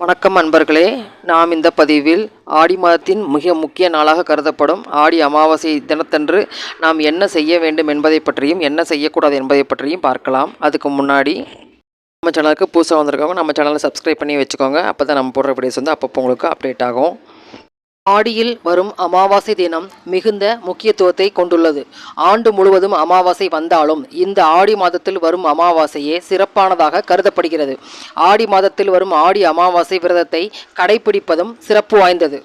வணக்கம் அன்பர்களே நாம் இந்த பதிவில் ஆடி மாதத்தின் மிக முக்கிய நாளாக கருதப்படும் ஆடி அமாவாசை தினத்தன்று நாம் என்ன செய்ய வேண்டும் என்பதை பற்றியும் என்ன செய்யக்கூடாது என்பதை பற்றியும் பார்க்கலாம். அதுக்கு முன்னாடி நம்ம சேனலுக்கு புதுசாக வந்திருக்கவங்க நம்ம சேனலை சப்ஸ்கிரைப் பண்ணி வச்சுக்கோங்க. அப்போ தான் நம்ம போடுற வீடியோஸ் வந்து அப்பப்போ உங்களுக்கு அப்டேட் ஆகும். ஆடியில் வரும் அமாவாசை தினம் மிகுந்த முக்கியத்துவத்தை கொண்டுள்ளது. ஆண்டு முழுவதும் அமாவாசை வந்தாலும் இந்த ஆடி மாதத்தில் வரும் அமாவாசையே சிறப்பானதாக கருதப்படுகிறது. ஆடி மாதத்தில் வரும் ஆடி அமாவாசை விரதத்தை கடைபிடிப்பதும் சிறப்பு வாய்ந்தது.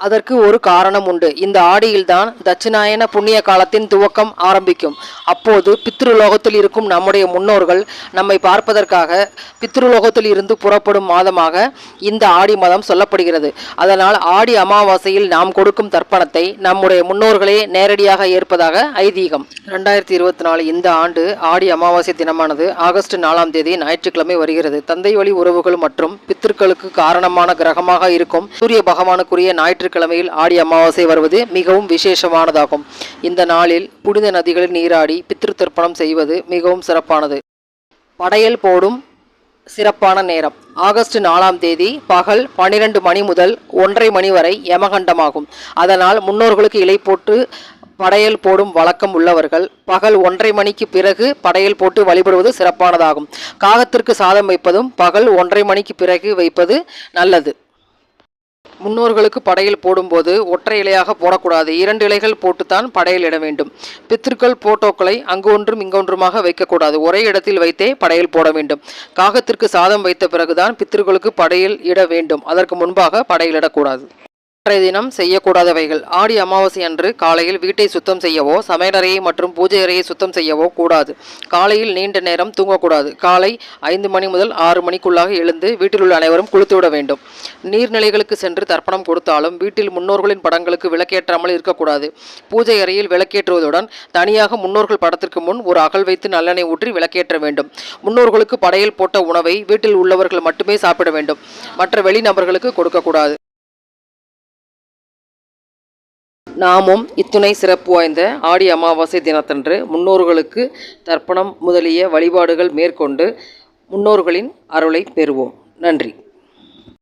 அதற்கு ஒரு காரணம் உண்டு. இந்த ஆடியில்தான் தட்சிணாயன புண்ணிய காலத்தின் துவக்கம் ஆரம்பிக்கும். அப்போது பித்ருலோகத்தில் இருக்கும் நம்முடைய முன்னோர்கள் நம்மை பார்ப்பதற்காக பித்ருலோகத்தில் இருந்து புறப்படும் மாதமாக இந்த ஆடி மாதம் சொல்லப்படுகிறது. அதனால் ஆடி அமாவாசையில் நாம் கொடுக்கும் தர்ப்பணத்தை நம்முடைய முன்னோர்களே நேரடியாக ஏற்பதாக ஐதீகம். ரெண்டாயிரத்தி இருபத்தி நாலு இந்த ஆண்டு ஆடி அமாவாசை தினமானது ஆகஸ்ட் நாலாம் தேதி ஞாயிற்றுக்கிழமை வருகிறது. தந்தை வழி உறவுகள் மற்றும் பித்திருக்களுக்கு காரணமான கிரகமாக இருக்கும் சூரிய பகவானுக்குரிய ஞாயிற்று ஞாயிற்றுக்கிழமையில் ஆடி அமாவாசை வருவது மிகவும் விசேஷமானதாகும். இந்த நாளில் புனித நதிகளில் நீராடி பித்ரு தர்ப்பணம் செய்வது மிகவும் சிறப்பானது. படையல் போடும் சிறப்பான நேரம். ஆகஸ்ட் நாலாம் தேதி பகல் பன்னிரண்டு மணி முதல் ஒன்றரை மணி வரை யமகண்டமாகும். அதனால் முன்னோர்களுக்கு இலை போட்டு படையல் போடும் வழக்கம் உள்ளவர்கள் பகல் ஒன்றரை மணிக்கு பிறகு படையல் போட்டு வழிபடுவது சிறப்பானதாகும். காகத்திற்கு சாதம் வைப்பதும் பகல் ஒன்றரை மணிக்கு பிறகு வைப்பது நல்லது. முன்னோர்களுக்கு படையல் போடும்போது ஒற்றை இலையாக போடக்கூடாது. இரண்டு இலைகள் போட்டுத்தான் படையல் இட வேண்டும். பித்திருக்கள் போட்டோக்களை அங்கு ஒன்றும் இங்கொன்றுமாக வைக்கக்கூடாது. ஒரே இடத்தில் வைத்தே படையல் போட வேண்டும். காகத்திற்கு சாதம் வைத்த பிறகுதான் பித்திருக்களுக்கு படையல் இட வேண்டும். அதற்கு முன்பாக படையலிடக்கூடாது அன்றைய தினம் செய்யக்கூடாதவைகள். ஆடி அமாவாசை அன்று காலையில் வீட்டை சுத்தம் செய்யவோ சமையலறையை மற்றும் பூஜை அறையை சுத்தம் செய்யவோ கூடாது. காலையில் நீண்ட நேரம் தூங்கக்கூடாது. காலை ஐந்து மணி முதல் ஆறு மணிக்குள்ளாக எழுந்து வீட்டில் உள்ள அனைவரும் குளித்துவிட வேண்டும். நீர்நிலைகளுக்கு சென்று தர்ப்பணம் கொடுத்தாலும் வீட்டில் முன்னோர்களின் படங்களுக்கு விளக்கேற்றாமல் இருக்கக்கூடாது. பூஜை அறையில் விளக்கேற்றுவதுடன் தனியாக முன்னோர்கள் படத்திற்கு முன் ஒரு அகல் வைத்து நல்லெண்ணெய் ஊற்றி விளக்கேற்ற வேண்டும். முன்னோர்களுக்கு படையல் போட்ட உணவை வீட்டில் உள்ளவர்கள் மட்டுமே சாப்பிட வேண்டும். மற்ற வெளிநபர்களுக்கு கொடுக்கக்கூடாது. நாமும் இத்துணை சிறப்பு வாய்ந்த ஆடி அமாவாசை தினத்தன்று முன்னோர்களுக்கு தர்ப்பணம் முதலிய வழிபாடுகள் மேற்கொண்டு முன்னோர்களின் அருளை பெறுவோம். நன்றி.